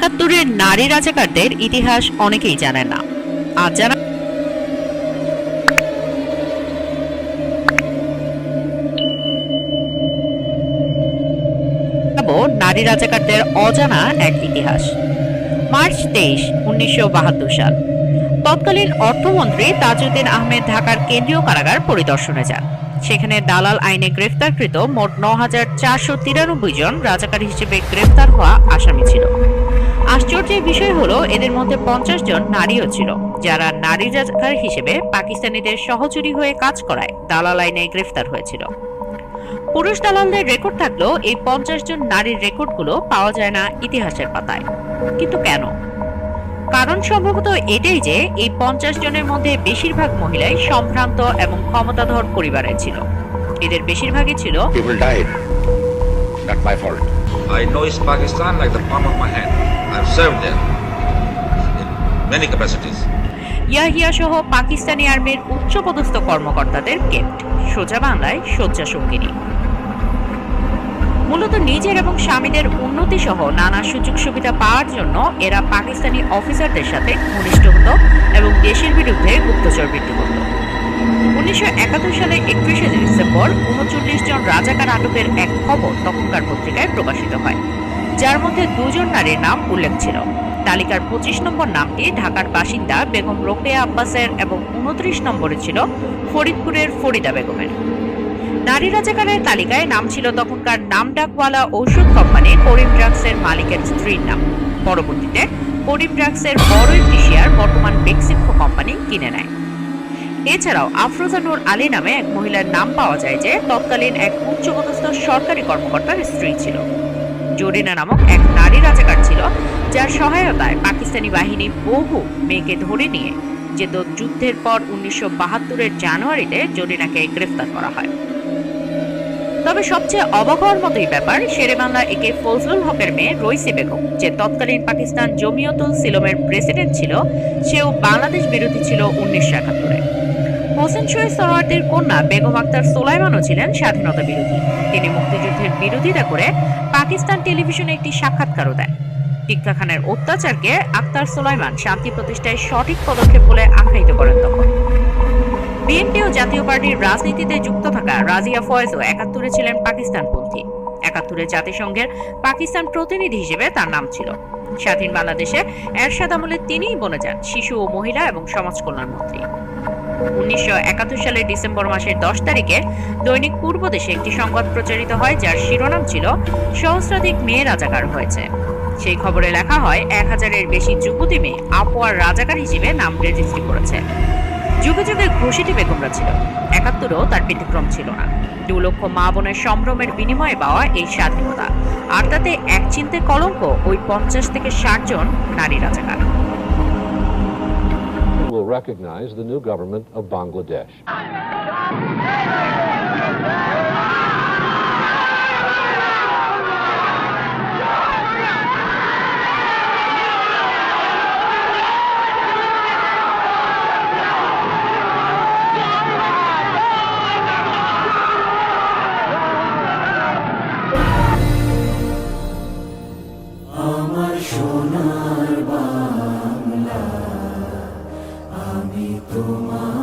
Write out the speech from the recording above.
বাহাত্তরের নারী রাজাকারদের ইতিহাস অনেকেই জানেন না। আজ জানা নারী রাজাকারদের অজানা এক ইতিহাস। মার্চ তেইশ, উনিশশো সাল। তৎকালীন অর্থমন্ত্রী তাজউদ্দিন আহমেদ ঢাকার কেন্দ্রীয় কারাগার পরিদর্শনে যান। সেখানে দালাল আইনে গ্রেফতারকৃত মোট ন হাজার চারশো তিরানব্বই জন রাজাকার হিসেবে গ্রেফতার হওয়া আসামি ছিল। আশ্চর্যের বিষয় হলো এদের মধ্যে পঞ্চাশ জন নারীও ছিল যারা নারী রাজাকার হিসেবে পাকিস্তানিদের সহচুরি হয়ে কাজ করায় দালাল আইনে গ্রেফতার হয়েছিল। পুরুষ দালালদের রেকর্ড থাকলেও এই পঞ্চাশ জন নারীর রেকর্ডগুলো পাওয়া যায় না ইতিহাসের পাতায়। কিন্তু কেন? কারণ সম্ভবত এটাই যে এই পঞ্চাশ জনের মধ্যে বেশিরভাগ মহিলাই সম্ভ্রান্ত এবং ক্ষমতাধর পরিবারের ছিল। এদের বেশিরভাগই ছিল. I know East Pakistan like the palm of my hand. Served there in many capacities. Yahya সহ পাকিস্তানি আর্মির উচ্চপদস্থ কর্মকর্তাদের কেপ্ট সোজা বাংলায় শয্যা সঙ্গিনী। মূলত নিজের এবং স্বামীদের উন্নতি সহ নানা সুযোগ সুবিধা পাওয়ার জন্য এরা পাকিস্তানি অফিসারদের সাথে ঘনিষ্ঠ হতো এবং দেশের বিরুদ্ধে গুপ্তচর বৃত্তি করত উনিশশো একাত্তর সালে একত্রিশে ডিসেম্বর উনচল্লিশ জন রাজাকার আটকের এক খবর তখনকার পত্রিকায় প্রকাশিত হয়। যার মধ্যে দুজন নারীর নাম উল্লেখ ছিল। তালিকার পঁচিশ নম্বর নামটি ঢাকার বাসিন্দা বেগম রোকেয়া আব্বাসের এবং উনত্রিশ নম্বরে ছিল ফরিদপুরের ফরিদা বেগমের। নারী রাজাকারের তালিকায় নাম ছিল তখনকার নামডাকওয়ালা ঔষধ কোম্পানি করিম ড্রাগসের মালিকের স্ত্রীর নাম। পরবর্তীতে করিম ড্রাগসের বড় একটি শেয়ার বর্তমান বেক্সিমকো কোম্পানি কিনে নেয়। এছাড়াও আফরোজা নূর আলী নামে এক মহিলার নাম পাওয়া যায় যে তৎকালীন এক উচ্চপদস্থ সরকারি কর্মকর্তার স্ত্রী ছিল। জরিনা নামক এক নারী রাজাকার ছিল, যার সহায়তায় পাকিস্তানি বাহিনী বহু মেয়েকে ধরে নিয়ে যেত যুদ্ধের পর উনিশশো বাহাত্তরের জানুয়ারিতে জরিনাকে গ্রেফতার করা হয়। তবে সবচেয়ে অবাক হওয়ার মতোই ব্যাপার শেরেবাংলা একে ফজলুল হকের মেয়ে রইসি বেগম, যে তৎকালীন পাকিস্তান জমিয়তুল সিলমের প্রেসিডেন্ট ছিল, সেও বাংলাদেশ বিরোধী ছিল উনিশশো একাত্তরে। হোসেন শহীদ সরওয়ার্দির কন্যা বেগম আক্তার সোলাইমানও ছিলেন স্বাধীনতা বিরোধী। তিনি মুক্তিযুদ্ধের বিরোধিতা করে পাকিস্তান টেলিভিশনে একটি সাক্ষাৎকারও দেন। টিক্কা খানের অত্যাচারকে আক্তার সোলাইমান শান্তি প্রতিষ্ঠায় সঠিক পদক্ষেপ বলে আখ্যায়িত করেন তখন। বিএনপি ও জাতীয় পার্টির রাজনীতিতে যুক্ত থাকা রাজিয়া ফয়েজও একাত্তরে ছিলেন পাকিস্তানপন্থী। একাত্তরে জাতিসংঘের পাকিস্তান প্রতিনিধি হিসেবে তার নাম ছিল। স্বাধীন বাংলাদেশে এরশাদ আমলে তিনিই বনে যান, শিশু ও মহিলা এবং সমাজ কল্যাণ মন্ত্রী। উনিশশো একাত্তর সালের ডিসেম্বর মাসের দশ তারিখে দৈনিক পূর্ব দেশে একটি সংবাদ প্রচারিত হয়, যার শিরোনাম ছিল, সহস্রাধিক মেয়ে রাজাকার হয়েছে। সেই খবরে লেখা হয়, এক হাজারের বেশি যুবতী মেয়ে আপোয়ার রাজাকার হিসেবে নাম রেজিস্ট্রি করেছে। যুগে যুগে ঘুষিটি বেগমরা ছিল। একাত্তরেও তার ব্যতিক্রম ছিল না। দু লক্ষ মা বোনের সম্ভ্রমের বিনিময়ে পাওয়া এই স্বাধীনতা। আর তাতে এক চিন্তে কলঙ্ক ওই পঞ্চাশ থেকে ষাট জন নারী রাজাকার। Recognize the new government of Bangladesh. তোমার